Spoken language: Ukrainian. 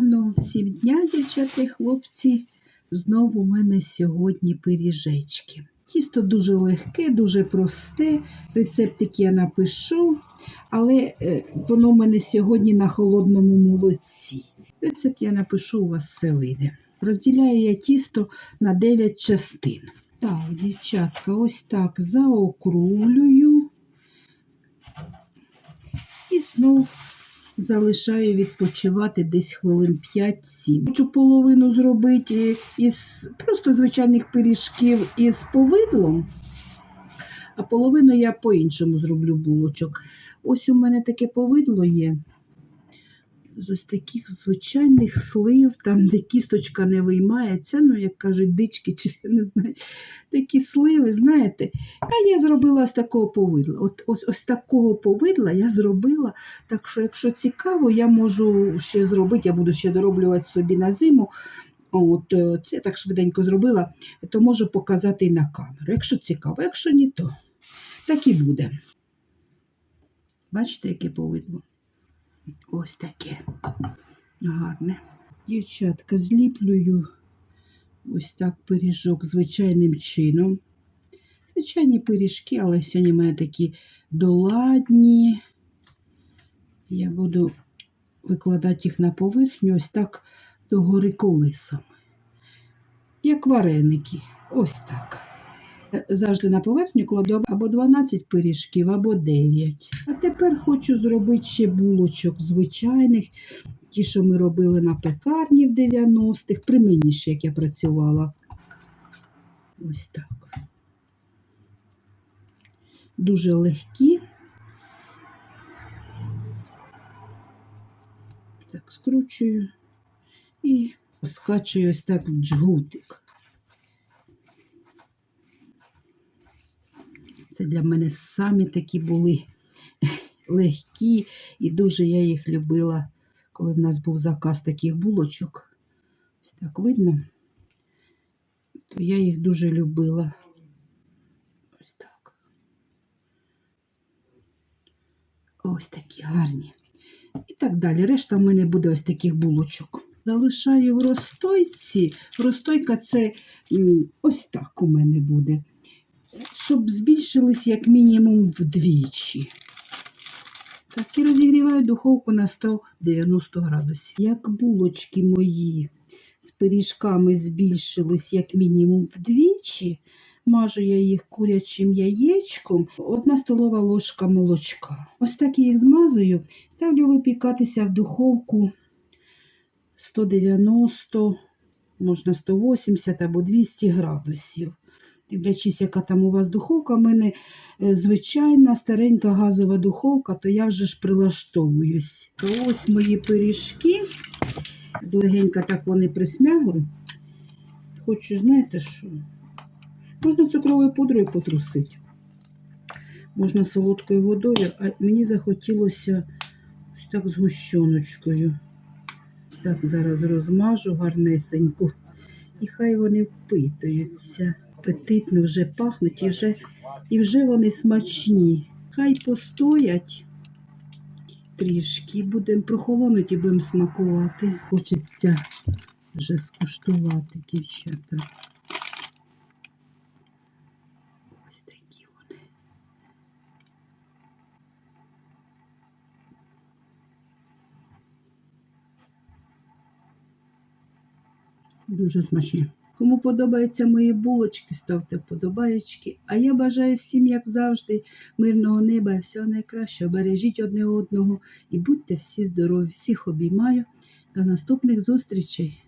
Гарного всім дня, дівчата і хлопці. Знову у мене сьогодні пиріжечки. Тісто дуже легке, дуже просте. Рецептик я напишу, але е, воно в мене сьогодні на холодному молоці. Рецепт я напишу, у вас все вийде. Розділяю я тісто на 9 частин. Так, дівчатка, ось так заокруглюю. І знову залишаю відпочивати десь хвилин 5-7. Хочу половину зробити із просто звичайних пиріжків із повидлом, а половину я по-іншому зроблю булочок. Ось у мене таке повидло є. З ось таких звичайних слив, там, де кісточка не виймається, ну, як кажуть, дички, чи я не знаю, такі сливи, знаєте. А я зробила з такого повидла. От, ось, ось такого повидла я зробила. Так що, якщо цікаво, я можу ще зробити, я буду ще дороблювати собі на зиму. От, е, це я так швиденько зробила, то можу показати і на камеру. Якщо цікаво, якщо ні, то так і буде. Бачите, яке повидло? Ось таке гарне. Дівчатка, зліплюю ось так пиріжок звичайним чином. Звичайні пиріжки, але сьогодні в мене такі доладні. Я буду викладати їх на поверхню ось так догори колесами. Як вареники. Ось так. Завжди на поверхню кладу або 12 пиріжків, або 9. А тепер хочу зробити ще булочок звичайних, ті, що ми робили на пекарні в 90-х, при мені ще, як я працювала. Ось так. Дуже легкі. Так, скручую і скачую ось так в джгутик. Це для мене самі такі були легкі, і дуже я їх любила, коли в нас був заказ таких булочок. Ось так видно, то я їх дуже любила. Ось так. Ось такі гарні. І так далі. Решта в мене буде ось таких булочок. Залишаю в розстойці. Розстойка це ось так у мене буде щоб збільшились як мінімум вдвічі. Так, і розігріваю духовку на 190 градусів. Як булочки мої з пиріжками збільшились як мінімум вдвічі, мажу я їх курячим яєчком, одна столова ложка молочка. Ось так я їх змазую, ставлю випікатися в духовку 190, можна 180 або 200 градусів дивлячись, яка там у вас духовка, у мене е, звичайна старенька газова духовка, то я вже ж прилаштовуюсь. То ось мої пиріжки. Злегенька так вони присмягли. Хочу, знаєте що? Можна цукровою пудрою потрусити. Можна солодкою водою, а мені захотілося ось так з гущоночкою. Так зараз розмажу гарнесенько. І хай вони впитуються апетитно вже пахнуть і вже, і вже вони смачні. Хай постоять трішки, будемо прохолонути і будемо смакувати. Хочеться вже скуштувати, дівчата. Ось такі вони. Дуже смачні. Кому подобаються мої булочки, ставте вподобаєчки. А я бажаю всім, як завжди, мирного неба і всього найкращого. Бережіть одне одного і будьте всі здорові. Всіх обіймаю. До наступних зустрічей!